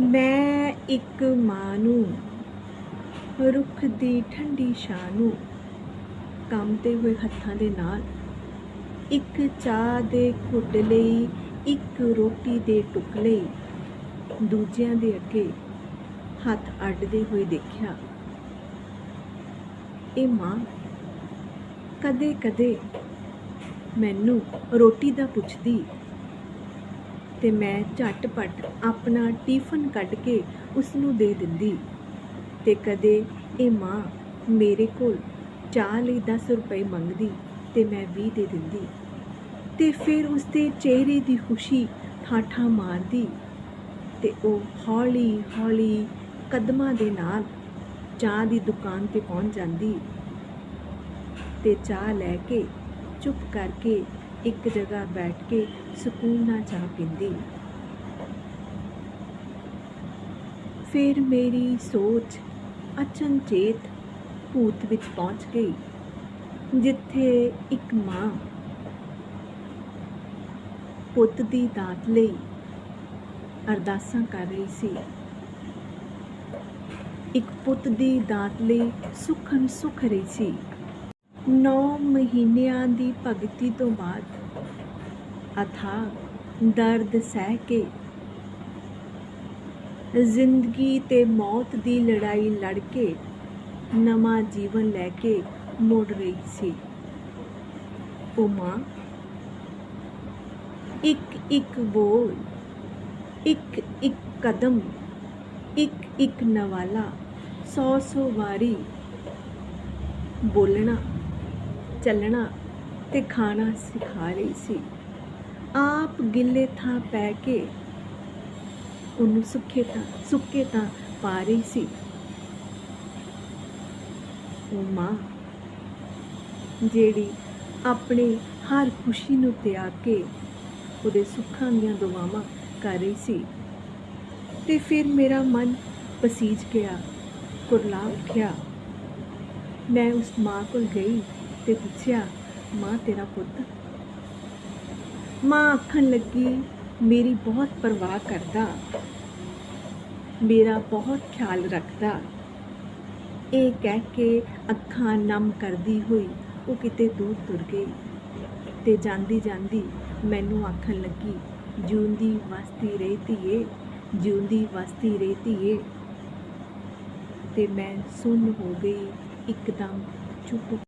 ਮੈਂ ਇੱਕ ਮਾਂ ਨੂੰ, ਰੁੱਖ ਦੀ ਠੰਡੀ ਛਾਂ ਨੂੰ ਕੰਮਦੇ ਹੋਏ ਹੱਥਾਂ ਦੇ ਨਾਲ, ਇੱਕ ਚਾਹ ਦੇ ਘੁੱਟ ਲਈ, ਇੱਕ ਰੋਟੀ ਦੇ ਟੁਕ ਲਈ, ਦੂਜਿਆਂ ਦੇ ਅੱਗੇ ਹੱਥ ਅੱਡਦੇ ਹੋਏ ਦੇਖਿਆ। ਇਹ ਮਾਂ ਕਦੇ ਕਦੇ ਮੈਨੂੰ ਰੋਟੀ ਦਾ ਪੁੱਛਦੀ ਤੇ ਮੈਂ ਝਟਪਟ ਆਪਣਾ ਟਿਫਨ ਕੱਢ ਕੇ ਉਸ ਨੂੰ ਦੇ ਦਿੰਦੀ। ਤੇ ਕਦੇ ਇਹ ਮਾਂ ਮੇਰੇ ਕੋਲ ਚਾਹ ਲਈ 10 ਰੁਪਏ ਮੰਗਦੀ ਤੇ ਮੈਂ 20 ਦੇ ਦਿੰਦੀ। ਤੇ ਫਿਰ ਉਸ ਦੇ ਚਿਹਰੇ ਦੀ ਖੁਸ਼ੀ ਠਾਠਾ ਮਾਰਦੀ ਤੇ ਉਹ ਹੌਲੀ ਹੌਲੀ ਕਦਮਾਂ ਦੇ ਨਾਲ ਚਾਹ ਦੀ ਦੁਕਾਨ ਤੇ ਪਹੁੰਚ ਜਾਂਦੀ। ਤੇ ਚਾਹ ਲੈ ਕੇ ਚੁੱਪ ਕਰਕੇ ਇੱਕ ਜਗ੍ਹਾ ਬੈਠ ਕੇ ਸਕੂਨ ਨਾਲ ਚਾਹ ਪੀਂਦੀ। ਫਿਰ ਮੇਰੀ ਸੋਚ ਅਚਨਚੇਤ ਭੂਤ ਵਿੱਚ ਪਹੁੰਚ ਗਈ, ਜਿੱਥੇ ਇੱਕ ਮਾਂ ਪੁੱਤ ਦੀ ਦਾਤ ਲਈ ਅਰਦਾਸਾਂ ਕਰ ਰਹੀ ਸੀ। ਇੱਕ ਪੁੱਤ ਦੀ ਦਾਤ ਲਈ ਸੁਖਨ ਸੁਖ ਰਹੀ ਸੀ। ਨੌ ਮਹੀਨਿਆਂ ਦੀ ਭਗਤੀ ਤੋਂ ਬਾਅਦ ਅਥਾ ਦਰਦ ਸਹਿ ਕੇ ਜ਼ਿੰਦਗੀ ਤੇ ਮੌਤ ਦੀ ਲੜਾਈ ਲੜ ਕੇ ਨਵਾਂ ਜੀਵਨ ਲੈ ਕੇ ਮੁੜ ਰਹੀ ਸੀ। ਉਹ ਮਾਂ ਇੱਕ ਇੱਕ ਬੋਲ, ਇੱਕ ਇੱਕ ਕਦਮ, ਇੱਕ ਇੱਕ ਨਵਾਲਾ, ਸੌ ਸੌ ਵਾਰੀ ਬੋਲਣਾ ਚੱਲਣਾ ਤੇ ਖਾਣਾ ਸਿਖਾ ਰਹੀ ਸੀ। ਆਪ ਗਿੱਲੇ ਥਾਂ ਪੈ ਕੇ ਉਹਨੂੰ ਸੁੱਕੇ ਤਾਂ ਸੁੱਕੇ ਤਾਂ ਪਾ ਰਹੀ ਸੀ। ਉਹ ਮਾਂ, ਜਿਹੜੀ ਆਪਣੇ ਹਰ ਖੁਸ਼ੀ ਨੂੰ ਤਿਆਗ ਕੇ ਉਹਦੇ ਸੁੱਖਾਂ ਦੀਆਂ ਦੁਆਵਾਂ ਕਰ ਰਹੀ ਸੀ। ਤੇ ਫਿਰ ਮੇਰਾ ਮਨ ਪਸੀਜ ਗਿਆ ਕੁਰਲਾ ਉੱਠਿਆ ਮੈਂ ਉਸ ਮਾਂ ਕੋਲ ਗਈ ਤੇ ਪੁੱਛਿਆ, ਮਾਂ, ਤੇਰਾ ਪੁੱਤ? ਮਾਂ ਆਖਣ ਲੱਗੀ, ਮੇਰੀ ਬਹੁਤ ਪਰਵਾਹ ਕਰਦਾ। ਮੇਰਾ ਬਹੁਤ ਖਿਆਲ ਰੱਖਦਾ। ਇਹ ਕਹਿ ਕੇ ਅੱਖਾਂ ਨਮ ਕਰਦੀ ਹੋਈ ਉਹ ਕਿਤੇ ਦੂਰ ਤੁਰ ਗਈ ਤੇ ਜਾਂਦੀ ਜਾਂਦੀ ਮੈਨੂੰ ਆਖਣ ਲੱਗੀ, ਜਿਉਂਦੀ ਵਸਦੀ ਰਹੀ ਧੀਏ, ਜਿਉਂਦੀ ਵਸਦੀ ਰਹੀ ਧੀਏ। ਤੇ ਮੈਂ ਸੁੰਨ ਹੋ ਗਈ, ਇੱਕਦਮ ਚੁੱਪ